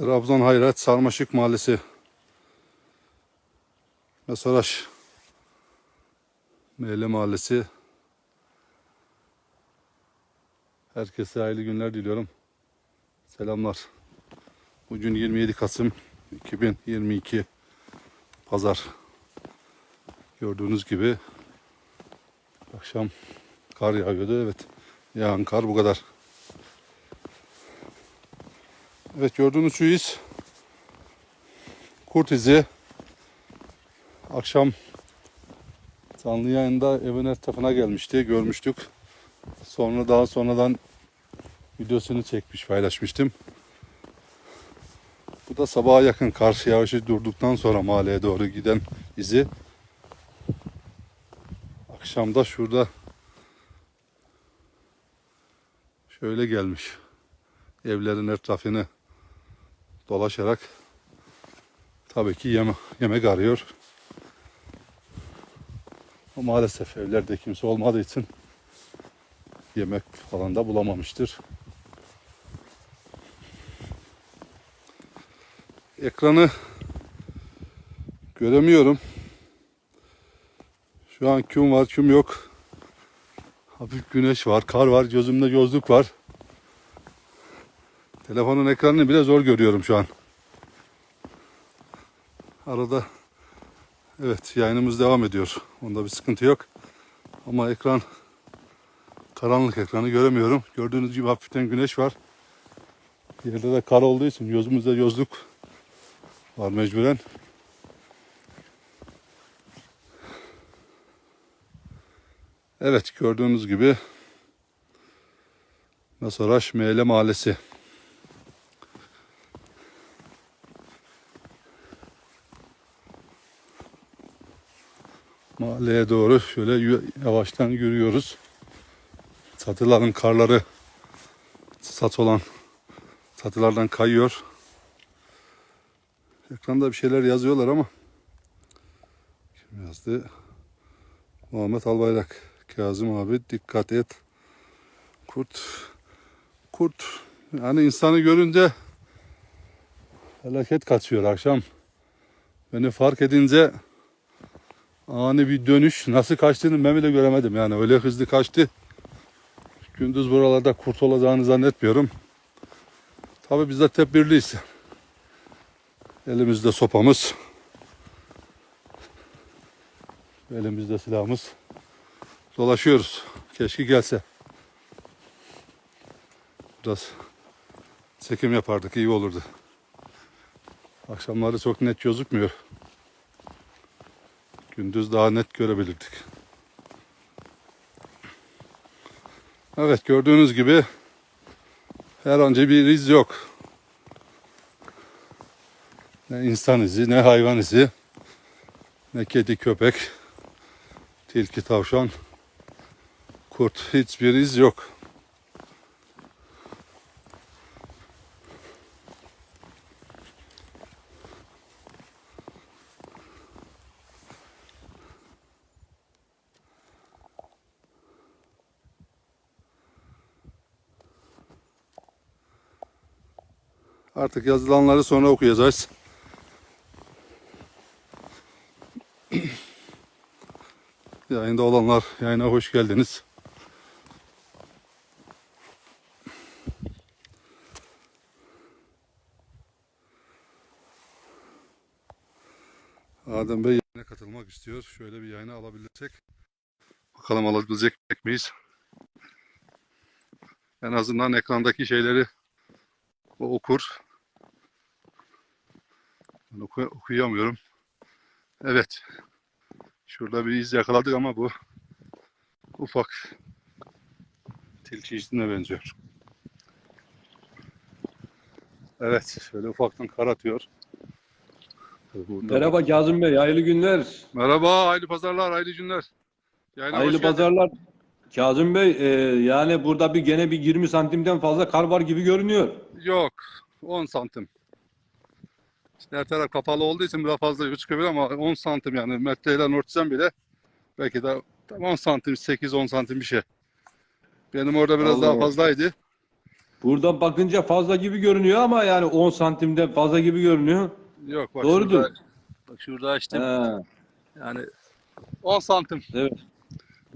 Trabzon Hayrat Sarmaşık Mahallesi. Mesaraş. Meyle Mahallesi. Herkese hayırlı günler diliyorum. Selamlar. Bugün 27 Kasım 2022 Pazar. Gördüğünüz gibi akşam kar yağıyordu. Evet. Yağan kar bu kadar. Evet gördüğünüz şu iz kurt izi. Akşam canlı yayında evin etrafına gelmişti. Görmüştük. Sonra daha sonradan videosunu çekmiş paylaşmıştım. Bu da sabaha yakın karşı yağışı durduktan sonra mahalleye doğru giden izi. Akşamda şurada şöyle gelmiş. Evlerin etrafını dolaşarak tabii ki yeme, yemek arıyor. Ama maalesef evlerde kimse olmadığı için yemek falan da bulamamıştır. Ekranı göremiyorum. Şu an küm var, küm yok. Hafif güneş var, kar var, gözümde gözlük var. Telefonun ekranını bile zor görüyorum şu an. Arada evet yayınımız devam ediyor. Onda bir sıkıntı yok. Ama ekran karanlık ekranı göremiyorum. Gördüğünüz gibi hafiften güneş var. Yerde de kar olduğu için gözümüzde gözlük var mecburen. Evet gördüğünüz gibi Nasaraş Meyle Mahallesi. Mahalleye doğru şöyle yavaştan yürüyoruz. Çatıların karları sat olan çatılardan kayıyor. Ekranda bir şeyler yazıyorlar ama kim yazdı? Muhammed Albayrak. Kazım abi dikkat et. Kurt kurt yani insanı görünce felaket kaçıyor akşam. Beni fark edince ani bir dönüş nasıl kaçtığını ben bile göremedim yani öyle hızlı kaçtı. Gündüz buralarda kurt olacağını zannetmiyorum. Tabi biz de tedbirliyiz. Elimizde sopamız. Elimizde silahımız. Dolaşıyoruz. Keşke gelse. Biraz çekim yapardık iyi olurdu. Akşamları çok net gözükmüyor. Gündüz daha net görebilirdik. Evet gördüğünüz gibi herhangi bir iz yok. Ne insan izi, ne hayvan izi, ne kedi, köpek, tilki, tavşan, kurt hiçbir iz yok. Artık yazılanları sonra okuyacağız. Yayında olanlar yayına hoş geldiniz. Adem Bey yayına katılmak istiyor. Şöyle bir yayına alabilirsek. Bakalım alabilecek miyiz? En azından ekrandaki şeyleri o okur. Ben oku- okuyamıyorum. Evet. Şurada bir iz yakaladık ama bu ufak tilki izine benziyor. Evet. Şöyle ufaktan kar atıyor. Burada- Merhaba Kazım Bey, hayırlı günler. Merhaba. Hayırlı pazarlar. Hayırlı günler. Yayına Hayırlı pazarlar. Kazım Bey, e, yani burada bir gene bir 20 santimden fazla kar var gibi görünüyor. Yok. 10 santim. İşte her taraf kapalı olduğu için biraz fazla gözükebilir ama 10 santim yani metreyle örtsem bile belki de 10 santim 8-10 santim bir şey. Benim orada biraz Allah daha Allah. fazlaydı. Buradan bakınca fazla gibi görünüyor ama yani 10 santimden fazla gibi görünüyor. Yok bak Doğrudur. şurada, bak şurada açtım. He, Yani 10 santim. evet.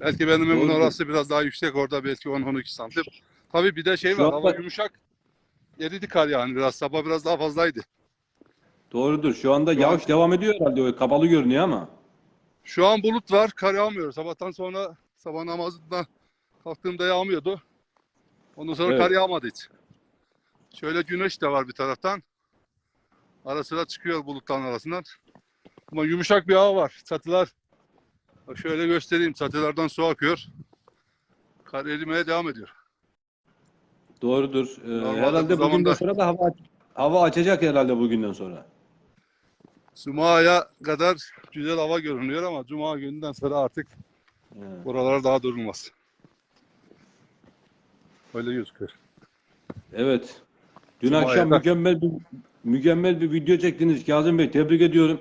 Belki benim Doğrudur. orası biraz daha yüksek orada belki 10-12 santim. Tabii bir de şey Şu var anda- hava yumuşak. Eridi kar yani biraz sabah biraz daha fazlaydı. Doğrudur. Şu anda Şu yağış devam ediyor herhalde. O kapalı görünüyor ama. Şu an bulut var kar yağmıyor. Sabahtan sonra sabah namazından kalktığımda yağmıyordu. Ondan sonra Evet. kar yağmadı hiç. Şöyle güneş de var bir taraftan. Ara sıra çıkıyor bulutların arasından. Ama yumuşak bir hava var. Çatılar şöyle göstereyim. Çatılardan su akıyor. Kar erimeye devam ediyor. Doğrudur. Ee, Normalde herhalde bu bugünden zamanda- sonra da hava hava açacak herhalde bugünden sonra. Cuma'ya kadar güzel hava görünüyor ama Cuma gününden sonra artık He. buralar daha durulmaz. Öyle gözüküyor. Evet. Dün Cuma'ya akşam mükemmel bir mükemmel bir video çektiniz Kazım Bey. Tebrik ediyorum.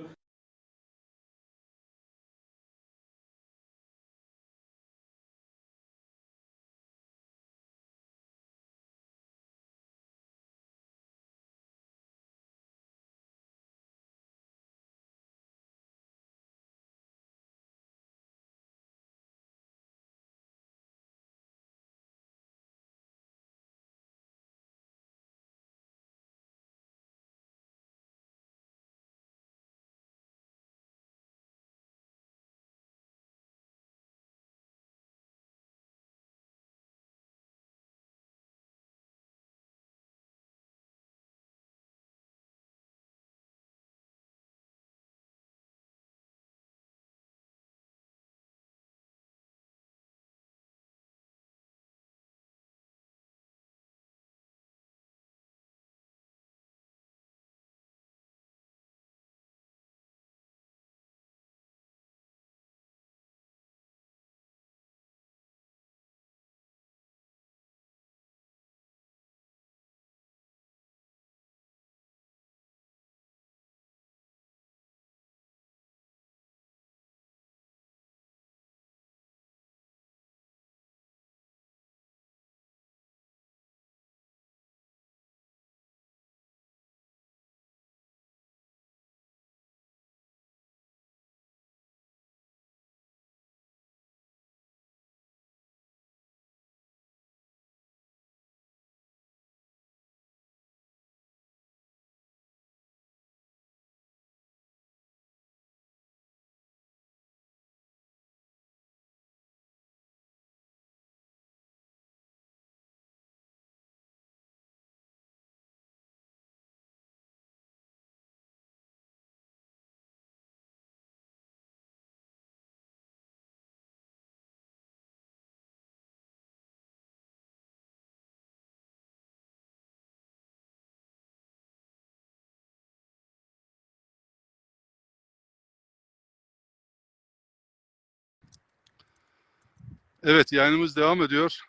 Evet yayınımız devam ediyor.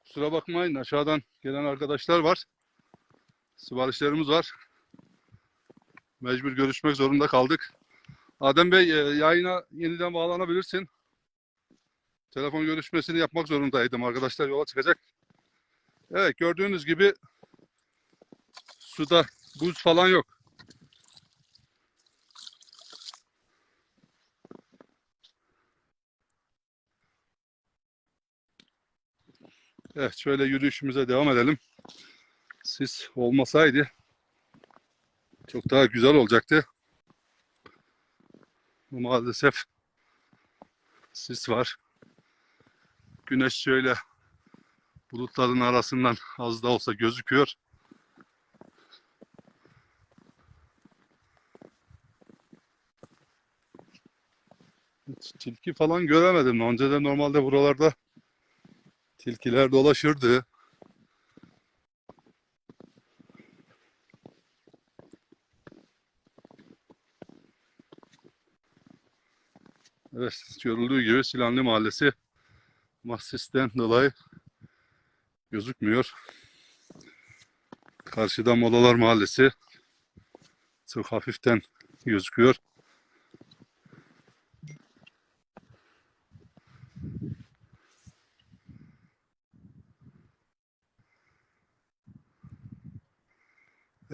Kusura bakmayın aşağıdan gelen arkadaşlar var. Siparişlerimiz var. Mecbur görüşmek zorunda kaldık. Adem Bey e, yayına yeniden bağlanabilirsin. Telefon görüşmesini yapmak zorundaydım. Arkadaşlar yola çıkacak. Evet gördüğünüz gibi suda buz falan yok. Evet şöyle yürüyüşümüze devam edelim. Sis olmasaydı çok daha güzel olacaktı. Maalesef sis var. Güneş şöyle bulutların arasından az da olsa gözüküyor. Tilki falan göremedim. Önceden normalde buralarda tilkiler dolaşırdı. Evet, görüldüğü gibi Silanlı Mahallesi Mahsis'ten dolayı gözükmüyor. Karşıda Molalar Mahallesi çok hafiften gözüküyor.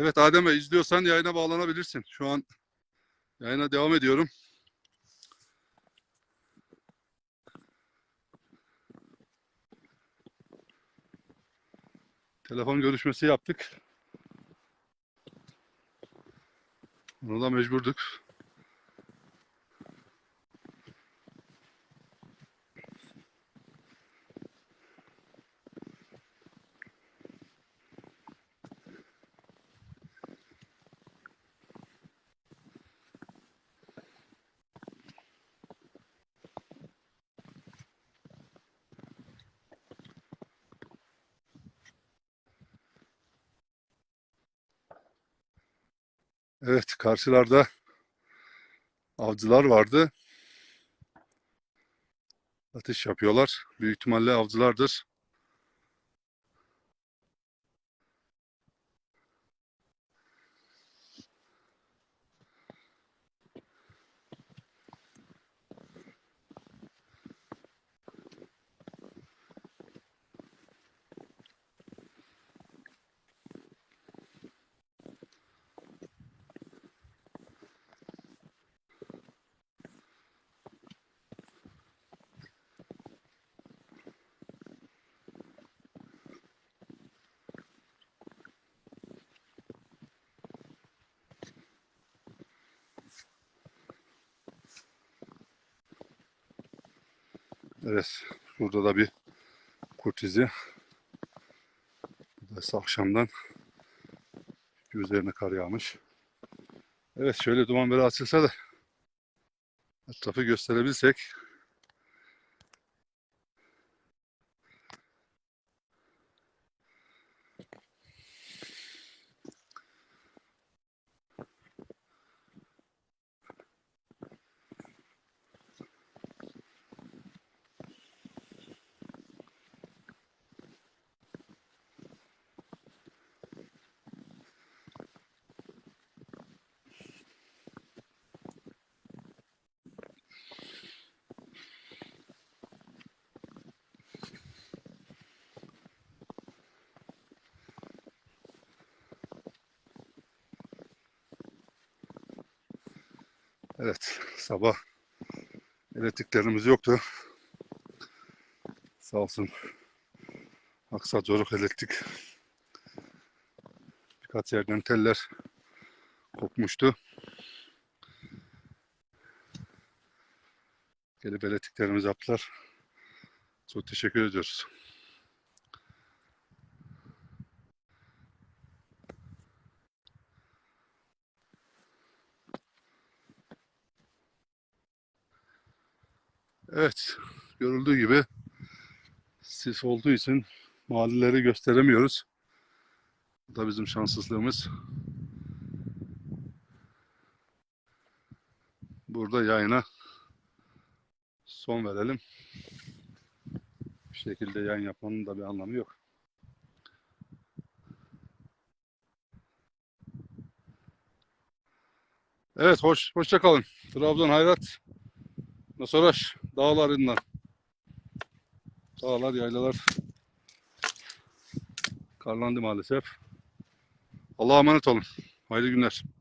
Evet Adem Bey izliyorsan yayına bağlanabilirsin. Şu an yayına devam ediyorum. Telefon görüşmesi yaptık. Onu da mecburduk. Evet, karşılarda avcılar vardı. Atış yapıyorlar. Büyük ihtimalle avcılardır. Evet, burada da bir kurt izi. Burası akşamdan üzerine kar yağmış. Evet, şöyle duman böyle açılsa da etrafı gösterebilsek. Evet, sabah elektriklerimiz yoktu. Sağ olsun Aksa Coruk Elektrik birkaç yerden teller kopmuştu. Gelip elektriklerimizi yaptılar. Çok teşekkür ediyoruz. Evet, görüldüğü gibi sis olduğu için mahalleleri gösteremiyoruz. Bu da bizim şanssızlığımız. Burada yayına son verelim. Bir şekilde yayın yapmanın da bir anlamı yok. Evet, hoş hoşça kalın. Trabzon Hayrat Nasoraş dağlarından. Dağlar, yaylalar karlandı maalesef. Allah'a emanet olun. Hayırlı günler.